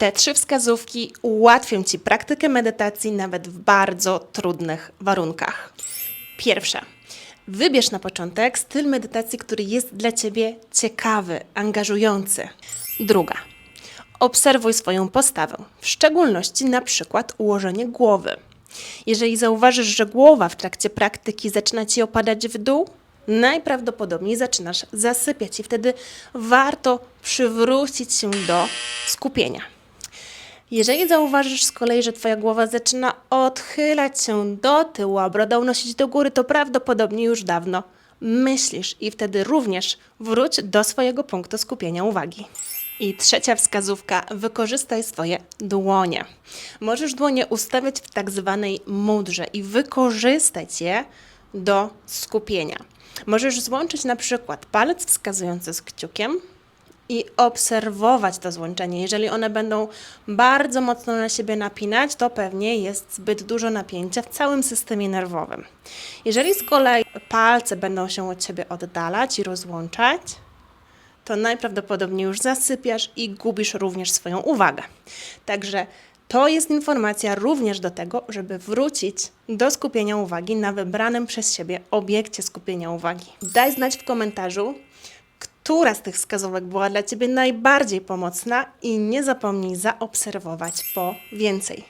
Te trzy wskazówki ułatwią Ci praktykę medytacji nawet w bardzo trudnych warunkach. Pierwsza. Wybierz na początek styl medytacji, który jest dla Ciebie ciekawy, angażujący. Druga. Obserwuj swoją postawę, w szczególności na przykład ułożenie głowy. Jeżeli zauważysz, że głowa w trakcie praktyki zaczyna Ci opadać w dół, najprawdopodobniej zaczynasz zasypiać i wtedy warto przywrócić się do skupienia. Jeżeli zauważysz z kolei, że Twoja głowa zaczyna odchylać się do tyłu, a broda unosić do góry, to prawdopodobnie już dawno myślisz i wtedy również wróć do swojego punktu skupienia uwagi. I trzecia wskazówka, wykorzystaj swoje dłonie. Możesz dłonie ustawiać w tak zwanej mudrze i wykorzystać je do skupienia. Możesz złączyć na przykład palec wskazujący z kciukiem i obserwować to złączenie. Jeżeli one będą bardzo mocno na siebie napinać, to pewnie jest zbyt dużo napięcia w całym systemie nerwowym. Jeżeli z kolei palce będą się od siebie oddalać i rozłączać, to najprawdopodobniej już zasypiasz i gubisz również swoją uwagę. Także to jest informacja również do tego, żeby wrócić do skupienia uwagi na wybranym przez siebie obiekcie skupienia uwagi. Daj znać w komentarzu, która z tych wskazówek była dla Ciebie najbardziej pomocna i nie zapomnij zaobserwować po więcej.